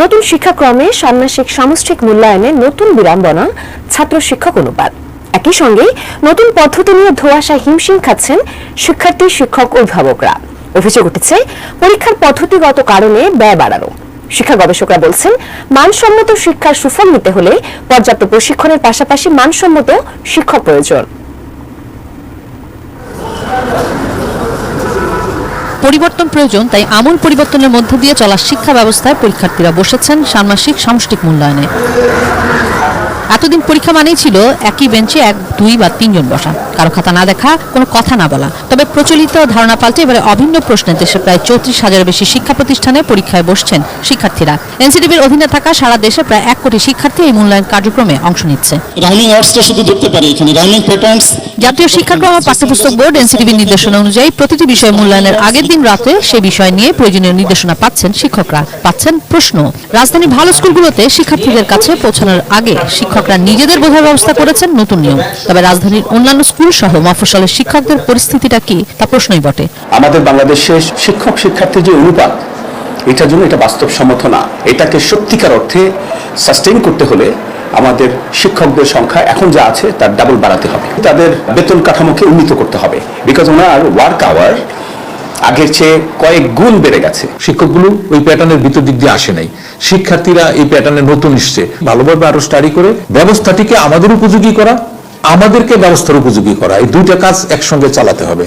নতুন শিক্ষাক্রমে ষান্মাসিক সামষ্টিক মূল্যায়নে নতুন বিড়ম্বনা ছাত্র শিক্ষক অনুপাত। একই সঙ্গে নতুন পদ্ধতি নিয়ে ধোয়াশা হিমশিম খাচ্ছেন শিক্ষার্থী, শিক্ষক অভিভাবকরা। অভিযোগ উঠেছে, পরীক্ষার পদ্ধতিগত কারণে ব্যয় বাড়ানো। শিক্ষা গবেষকরা বলছেন, মানসম্মত শিক্ষার সুফল নিতে হলে পর্যাপ্ত প্রশিক্ষণের পাশাপাশি মানসম্মত শিক্ষক প্রয়োজন। পরিবর্তন প্রয়োজন, তাই আমূল পরিবর্তনের মধ্য দিয়ে চলা শিক্ষা ব্যবস্থায় পরীক্ষার্থীরা বসেছেন ষান্মাসিক সামষ্টিক মূল্যায়নে। এতদিন পরীক্ষা মানেই ছিল একই বেঞ্চে এক দুই বা তিনজন বসা। কারও খাতা না দেখা কোনো কথা না বলা। তবে প্রচলিত ধারণা পাল্টে এবারে অভিন্ন প্রশ্নে দেশে প্রায় চৌত্রিশ হাজারের বেশি শিক্ষা প্রতিষ্ঠানে পরীক্ষায় বসছেন শিক্ষার্থীরা। এনসিডিবির অধীনে থাকা সারা দেশে প্রায় এক কোটি শিক্ষার্থী এই মূল্যায়ন কার্যক্রমে অংশ নিচ্ছে। রাউন্ডিং ওয়ার্ডসটা শুধু ধরতে পারি এখানে। রাউন্ডিং প্যাটার্নস জাতীয় শিক্ষাক্রম ও পাঠ্যপুস্তক বোর্ড এনসিটিভির নির্দেশনা অনুযায়ী প্রতিটি বিষয় মূল্যায়নের আগের দিন রাতে সে বিষয় নিয়ে প্রয়োজনীয় নির্দেশনা পাচ্ছেন শিক্ষকরা। পাচ্ছেন প্রশ্ন। রাজধানী ভালো স্কুলগুলোতে শিক্ষার্থীদের কাছে পৌঁছানোর আগে শিক্ষকরা নিজেদের বোঝার ব্যবস্থা করেছেন নতুন নিয়ম। তবে রাজধানীর অন্যান্য স্কুল সহ মফস্বলের শিক্ষকদের পরিস্থিতিটা কি, তা প্রশ্নই বটে। আমাদের বাংলাদেশের শিক্ষক শিক্ষার্থীর যে অনুপাত, এটার জন্য এটা বাস্তবসম্মত না। এটাকে সত্যিকার অর্থে সাস্টেইন করতে হলে আমাদের শিক্ষকদের সংখ্যা এখন যা আছে, তার ডাবল বাড়াতে হবে। তাদের বেতন কাঠামোকে উন্নীত করতে হবে। বিকজ ওনার ওয়ার্ক আওয়ার আগের চেয়ে কয়েক গুণ বেড়ে গেছে। শিক্ষকগুলো ওই প্যাটার্নের ভিতর দিক দিয়ে আসে নাই। শিক্ষার্থীরা এই প্যাটার্নে নতুন এসছে। ভালোভাবে আরও স্টাডি করে, ব্যবস্থাটিকে আমাদের উপযোগী করা, আমাদেরকে ব্যবস্থার উপযোগী করা। এই দুইটা কাজ একসঙ্গে চালাতে হবে।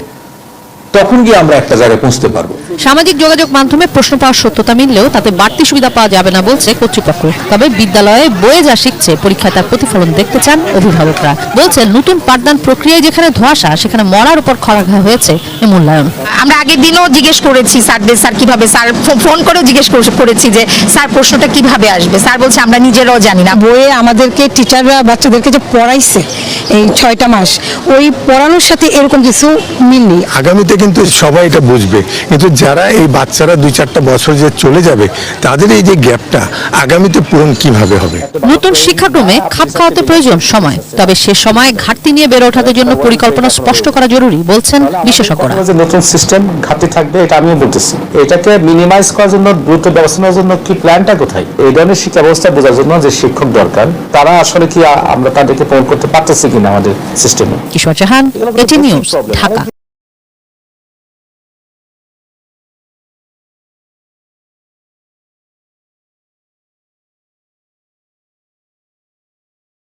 তখন গিয়ে আমরা একটা জায়গায় পৌঁছতে পারব। সামাজিক যোগাযোগ মাধ্যমে প্রশ্ন পাওয়ার সত্যতা মিললেও তাতে বাড়তি সুবিধা পাওয়া যাবে না বলছে কর্তৃপক্ষ। তবে বিদ্যালয়ে বইয়ে যা শিখছে পরীক্ষায় তার প্রতিফলন দেখতে চান অভিভাবকরা। বলছেন নতুন পাঠদান প্রক্রিয়ায় যেখানে ধোঁয়াশা সেখানে মরার উপর খরাঘা হয়েছে এ মূল্যায়ন আমরা আগের দিনও জিজ্ঞেস করেছি স্যারদের স্যার কীভাবে স্যার ফোন করেও জিজ্ঞেস করে- করেছি যে স্যার প্রশ্নটা কীভাবে আসবে? স্যার বলছে আমরা নিজেরাও জানি না। বইয়ে আমাদেরকে টিচাররা বাচ্চাদেরকে যে পড়াইছে এই ছয়টা মাস ওই পড়ানোর সাথে এরকম কিছু মিল নেই আগামীতে কিন্তু সবাই এটা বুঝবে। কিন্তু যারা এই বাচ্চারা দুই চারটা বছর যে চলে যাবে তাদের এই যে গ্যাপটা আগামীতে পূরণ কীভাবে হবে? নতুন শিক্ষাক্রমে খাপ খাওয়াতে প্রয়োজন সময়। তবে সে সময় ঘাটতি নিয়ে বেড়ে ওঠাদের জন্য পরিকল্পনা স্পষ্ট করা জরুরি বলছেন বিশেষজ্ঞরা। যে নতুন সিস্টেম ঘাটতি থাকবে এটা আমিও বলতেছি। এটাকে মিনিমাইজ করার জন্য দ্রুত ব্যবস্থা নেওয়ার জন্য কি প্ল্যানটা কোথায়? এই ধরনের শিক্ষা ব্যবস্থা বোঝার জন্য যে শিক্ষক দরকার তারা আসলে কি আমরা তাদেরকে পূরণ করতে পারতেছি কিনা আমাদের সিস্টেমে কিশোর জাহান এটি নিউজ ঢাকা।